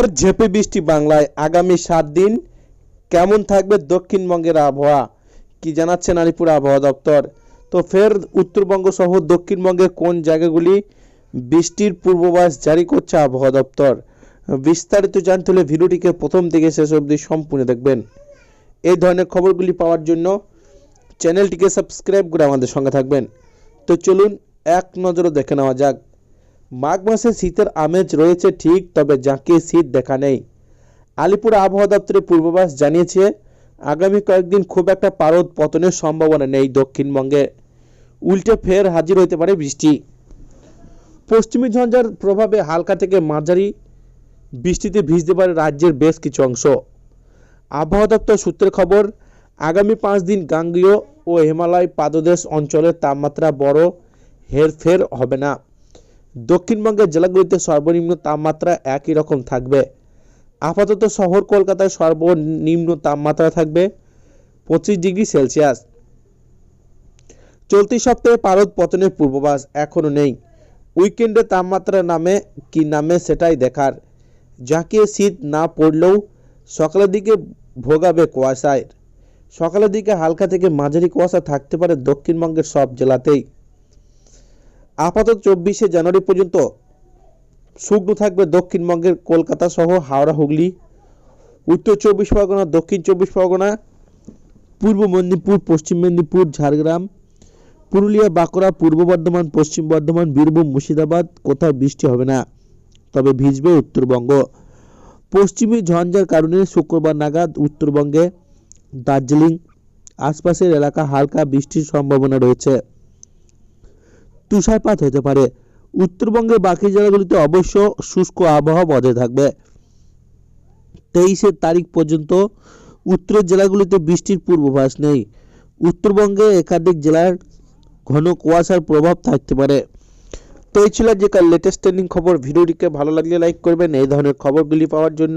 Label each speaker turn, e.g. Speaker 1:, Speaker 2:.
Speaker 1: খবর ঝেপে বৃষ্টি বাংলায় আগামী সাত দিন কেমন থাকবে দক্ষিণবঙ্গের আবহাওয়া কি জানাচ্ছেন নারীপুর আবহাওয়া দপ্তর তো ফের উত্তরবঙ্গ সহ দক্ষিণবঙ্গে কোন জায়গাগুলি বৃষ্টির পূর্বাভাস জারি করছে আবহাওয়া দপ্তর বিস্তারিত জানতে হলে ভিডিওটিকে প্রথম থেকে শেষ অবধি সম্পূর্ণ দেখবেন এই ধরনের খবরগুলি পাওয়ার জন্য চ্যানেলটিকে সাবস্ক্রাইব করে আমাদের সঙ্গে থাকবেন তো চলুন এক নজরও দেখে নেওয়া যাক মাঘ মাসে শীতের আমেজ রয়েছে ঠিক তবে যাকে শীত দেখা নেই আলিপুর আবহাওয়া দপ্তরের পূর্বাভাস জানিয়েছে আগামী কয়েকদিন খুব একটা পারদ পতনের সম্ভাবনা নেই দক্ষিণবঙ্গে উল্টে ফের হাজির হতে পারে বৃষ্টি পশ্চিমী ঝঞ্ঝার প্রভাবে হালকা থেকে মাঝারি বৃষ্টিতে ভিজতে পারে রাজ্যের বেশ কিছু অংশ আবহাওয়া দপ্তর সূত্রের খবর আগামী পাঁচ দিন গাঙ্গীয় ও হিমালয় পাদদেশ অঞ্চলের তাপমাত্রা বড় হেরফের হবে না দক্ষিণবঙ্গের জেলাগুলিতে সর্বনিম্ন তাপমাত্রা একই রকম থাকবে আপাতত শহর কলকাতায় সর্বনিম্ন তাপমাত্রা থাকবে পঁচিশ ডিগ্রি সেলসিয়াস চলতি সপ্তাহে পারদ পতনের পূর্বাভাস এখনও নেই উইকেন্ডে তাপমাত্রা নামে কি নামে সেটাই দেখার জাঁকিয়ে শীত না পড়লেও সকালের দিকে ভোগাবে কুয়াশায় সকালের দিকে হালকা থেকে মাঝারি কুয়াশা থাকতে পারে দক্ষিণবঙ্গের সব জেলাতেই আপাতত চব্বিশে জানুয়ারি পর্যন্ত শুকনো থাকবে দক্ষিণবঙ্গের কলকাতা সহ হাওড়া হুগলি উত্তর চব্বিশ পরগনা দক্ষিণ চব্বিশ পরগনা পূর্ব মেদিনীপুর পশ্চিম মেদিনীপুর ঝাড়গ্রাম পুরুলিয়া বাঁকুড়া পূর্ব বর্ধমান পশ্চিম বর্ধমান বীরভূম মুর্শিদাবাদ কোথাও বৃষ্টি হবে না তবে ভিজবে উত্তরবঙ্গ পশ্চিমী ঝঞ্ঝার কারণে শুক্রবার নাগাদ উত্তরবঙ্গে দার্জিলিং আশপাশের এলাকা হালকা বৃষ্টির সম্ভাবনা রয়েছে তুষারপাত হতে পারে উত্তরবঙ্গের বাকি জেলাগুলিতে অবশ্য শুষ্ক আবহাওয়া বজায় থাকবে তেইশের তারিখ পর্যন্ত উত্তরের জেলাগুলিতে বৃষ্টির পূর্বাভাস নেই উত্তরবঙ্গে একাধিক জেলার ঘন কুয়াশার প্রভাব থাকতে পারে তো এই ছিল আজকের লেটেস্ট ট্রেন্ডিং খবর ভিডিওটিকে ভালো লাগলে লাইক করবেন এই ধরনের খবরগুলি পাওয়ার জন্য